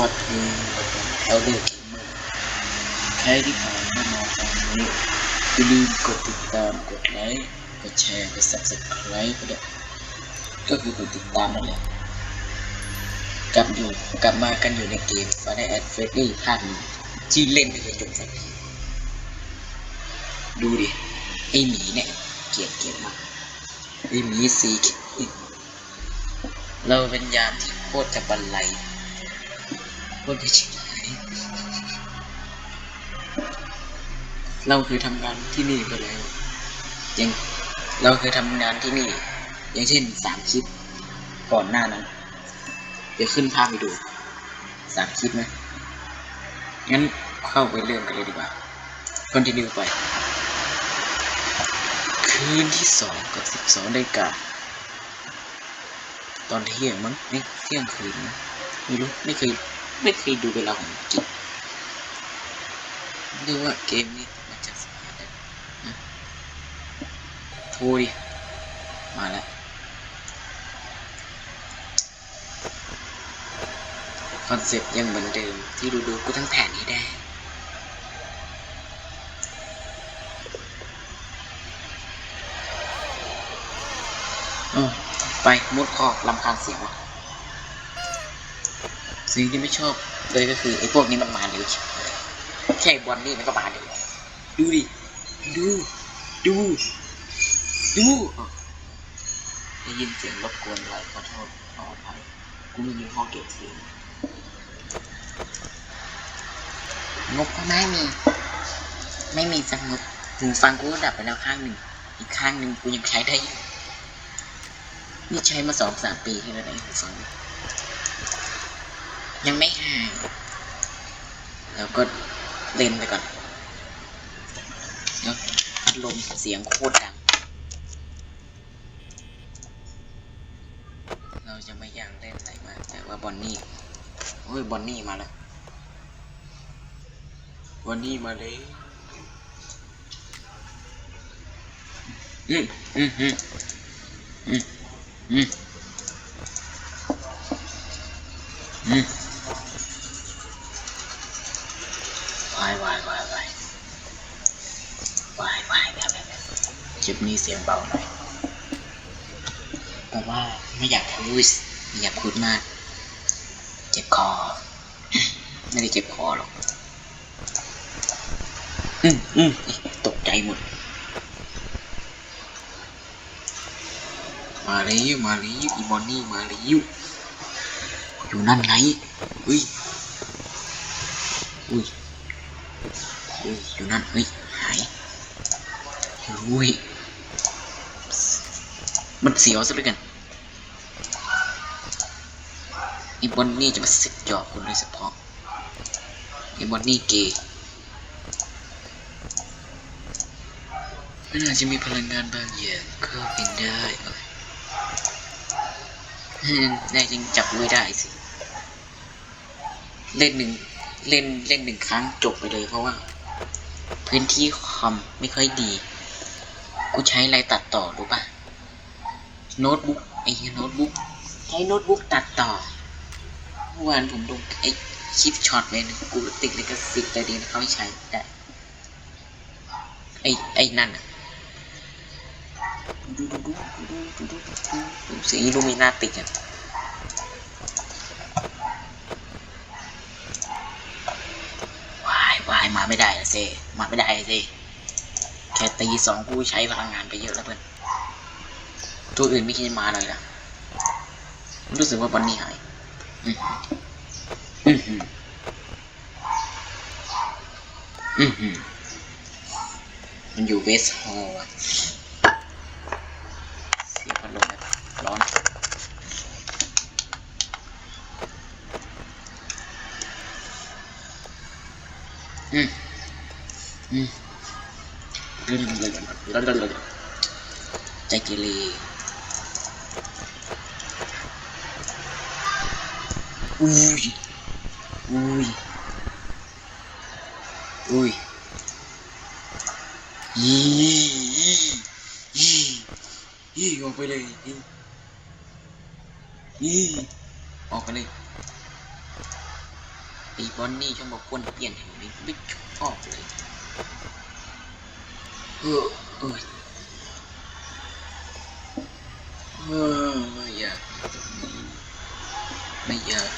วัสดีเราเลือกเกมเมอร์ใครที่ผ่านเข้ามาตอนนี้อย่าลืมกดติดตามกดไลค์กดแชร์กด subscribe ก็ได้ก็คือกดติดตามนั่นแหละกลับอยู่กลับมากันอยู่ในเกมฟาได้แอดเฟรดดี้ภาคนี้ที่เล่นไม่เคยจบสักทีดูดิไอหมีเนี่ยเกลียดเกลียดมากไอหมีสีเขียวเราเป็นยามที่โคตรจะบันไล คตรจะชิบหายเราเคยทำงานที่นี่มาแล้วยังเราเคยทำงานที่นี่ อย่างเช่นสามคลิปก่อนหน้านั้น เดี๋ยวขึ้นภาพไปดูสามคลิปไหมงั้นเข้าไปเริ่มกันเลยดีกว่า continue ไป คืนที่สองกับสิบสองนาฬิกาตอนเที่ยงมั้งไม่เที่ยงคืนนะไม่รู้ไม่เคย ไม่เคยดูเวลาของกิจเรียกว่าเกมนี้มันจะสนุกนะนะโทรดิมาแล้วคอนเซ็ปต์ยังเหมือนเดิม ที่ดูดูๆกูทั้งแผนนี้ได้ อืมไปมุดคอกลำคาญเสียงวะ สิ่งที่ไม่ชอบเลยก็คือไอ้พวกนี้มันมาเร็วแค่บอลนี่มันก็มาเร็วดูดิ ดู ดู ดูได้ยินเสียงรบกวนอะไรขอโทษขออภัยกูมีห้องเก็บเสียงงบก็ไม่มี ไม่มีสักงบหูฟังกูก็ดับไปแล้วข้างหนึ่ง อีกข้างหนึ่งกูยังใช้ได้อยู่นี่ใช้มาสองสามปีที่แล้วนะไอ้หูฟัง ยยังไม่หายแล้วก็เล่นไปก่อนแล้วพัดลมเสียงโคตรดัง เราจะไม่อยากเล่นอะไรมากแต่ว่าบอนนี่โอ้ยบอนนี่มาแล้ววันนี้มาเลยอืมอืมอืมอืมอืมอืม วายวายแบบแบบคลิปนี้เสียงเบาหน่อยแต่ว่าไม่อยากพูดไม่อยากพูดมาก เจ็บคอ ไม่ได้เจ็บคอหรอก อืมอืมตกใจหมด มาแล้วมาแล้วอีบอนนี่มาแล้วอยู่นั่นไงอุ้ยอุ้ยอุ้ยอยู่นั่นเฮ้ยหาย อุ้ย มันเสียวซะเหลือเกินอีบอนนี่จะมาสิบจอบคนโดยเฉพาะอีบอนนี่เกย์มันอาจจะมีพลังงานบางอย่างเข้าเป็นได้เอ้ยอืมแน่จริงจับไม่ได้สิ เล่นหนึ่งเล่นเล่นหนึ่งครั้งจบไปเลยเพราะว่า พื้นที่คอมไม่ค่อยดี กูใช้อะไรตัดต่อรู้ปะโน้ตบุ๊กไอ้โน้ตบุ๊กใช้โน้ตบุ๊กตัดต่อเมื่อวานผมดูไอ้คลิปช็อตเลยนะกูติดเลยก็สิทธิ์แต่ดีนะเขาไม่ใช้ได้ไอ้ไอ้นั่นอะสีลูมินาติกอะวายวายมาไม่ได้นะเซมาไม่ได้นะเซ แค่ตีสองกูใช้พลังงานไปเยอะแล้วเพื่อนตัวอื่นไม่คิดจะมาเลยนะรู้สึกว่าบอนนี่หายอืมอืมอืมอืมมันอยู่เวสฮอลล์อะเสียพัดลมแบบร้อนอืมอืม ใจเกเรอุ้ยอุ้ยอุ้ยยี่ยี่ยี่ออกไปเลยยี่ยี่ออกไปเลยไอ้บอนนี่ช่างบอกควรเปลี่ยนแห่งนี้ไม่ชอบเลย เออเออเออไม่อยากอยู่ตรงนี้ไม่อยาก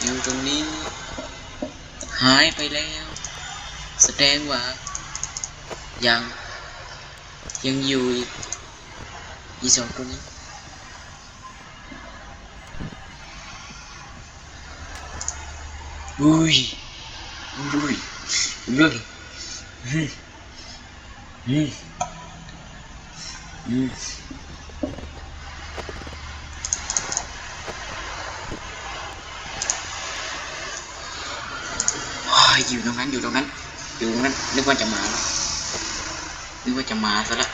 อยู่ตรงนั้นอยู่ตรงนั้นอยู่ตรงนั้นนึกว่าจะมาแล้วนึกว่าจะมาซะละ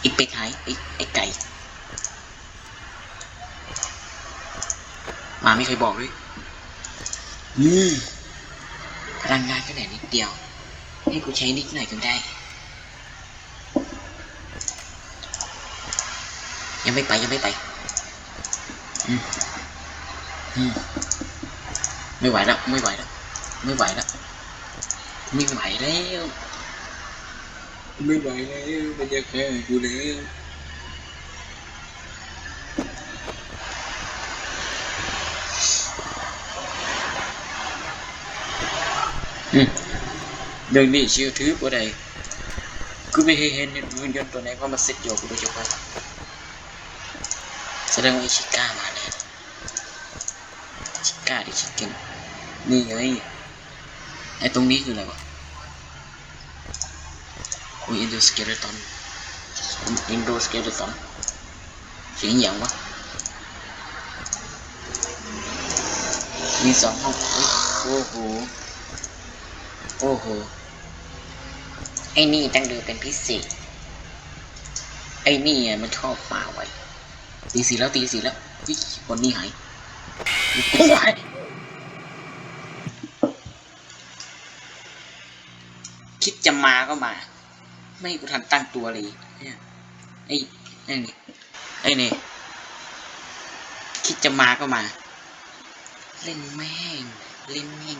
ไอ้เป็ดหายไอ้ไอ้ไก่มาไม่เคยบอกเลยอืมพ ลังงานก็แค่นิดเดียว ให้กูใช้นิดหน่อยก็ได้ ยังไม่ไปยังไม่ไป อืมอืมไม่ไหวแล้วไม่ไหวแล้วไม่ไหวแล้วไม่ไหวแล้วไม่ไหวแล้วมันจะแค่กูแล้ว เรื่องนี้เชื่อถือบ่ได้กูไม่เห็นหุ่นยนต์ตัวไหนว่ามาเซ็ตโยกูโดยเฉพาะแสดงว่าไอชิก้ามาแน่ชิก้าดิชิเก้นนี่ไงไอตรงนี้คืออะไรวะโอ้ยอินโดสเกเลตอนอินโดสเกเลตอนเสียงอย่างวะมีสองห้องโอ้โห โอ้โห ไอ้นี่ตั้งดูเป็นพิเศษ ไอ้นี่มันชอบป่าไว้ตีสีแล้วตีสีแล้ววิคนนี้หายโอ้ยคิดจะมาก็มา ไม่กูทันตั้งตัวเลยเนี่ยไอ้ไอ้นี่ไอ้นี่คิดจะมาก็มา เล่นแม่ง เล่นแม่ง